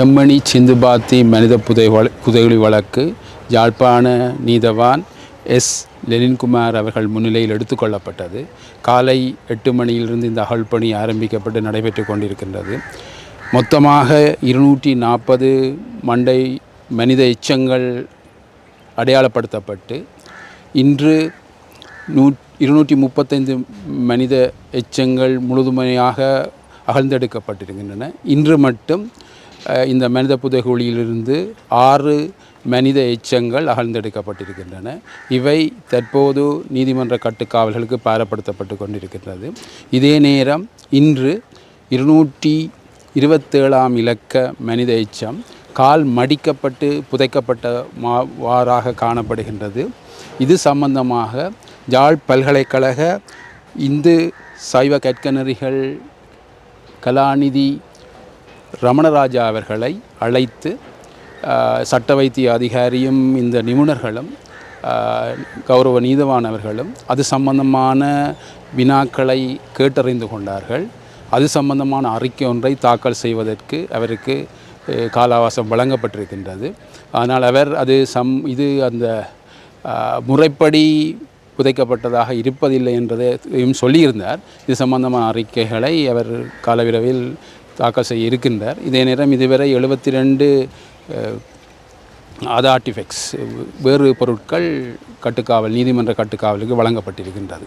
செம்மணி சிந்துபாத்தி மனித புதை வழ- புதைகுழி வழக்கு யாழ்ப்பாண நீதவான் எஸ். லெனின்குமார் அவர்கள் முன்னிலையில் எடுத்துக்கொள்ளப்பட்டது காலை எட்டு மணியிலிருந்து இந்த அகழ்பணி ஆரம்பிக்கப்பட்டு நடைபெற்று கொண்டிருக்கின்றது. மொத்தமாக இருநூற்றி நாற்பது மண்டை மனித எச்சங்கள் அடையாளப்படுத்தப்பட்டு இன்று நூ இருநூற்றி முப்பத்தைந்து மனித எச்சங்கள் முழுதுமையாக அகழ்ந்தெடுக்கப்பட்டிருக்கின்றன. இன்று மட்டும் இந்த மனித புதைகுழியிலிருந்து ஆறு மனித எச்சங்கள் அகழ்ந்தெடுக்கப்பட்டிருக்கின்றன. இவை தற்போது நீதிமன்ற கட்டுக்காவல்களுக்கு பாரப்படுத்தப்பட்டு கொண்டிருக்கின்றது. இதே நேரம் இன்று இருநூற்றி இருபத்தேழாம் இலக்க மனித எச்சம் கால் மடிக்கப்பட்டு புதைக்கப்பட்ட மா வாறாக காணப்படுகின்றது. இது சம்பந்தமாக யாழ் பல்கலைக்கழக இந்து சைவ கற்கநெறிகள் கலாநிதி ரமணராஜா அவர்களை அழைத்து சட்ட வைத்திய அதிகாரியும் இந்த நிபுணர்களும் கௌரவ நீதவானவர்களும் அது சம்பந்தமான வினாக்களை கேட்டறிந்து கொண்டார்கள். அது சம்பந்தமான அறிக்கை ஒன்றை தாக்கல் செய்வதற்கு அவருக்கு காலாவாசம் வழங்கப்பட்டிருக்கின்றது. ஆனால் அவர் அது சம் இது அந்த முறைப்படி புதைக்கப்பட்டதாக இருப்பதில்லை என்றதையும் சொல்லியிருந்தார். இது சம்பந்தமான அறிக்கைகளை அவர் காலவிரவில் தாக்கல் செய்ய இருக்கின்றார். இதே நேரம் இதுவரை எழுபத்தி ரெண்டு அதர் ஆர்டிஃபெக்ட்ஸ் வேறு பொருட்கள் கட்டுக்காவல் நீதிமன்ற கட்டுக்காவலுக்கு வழங்கப்பட்டிருக்கின்றது.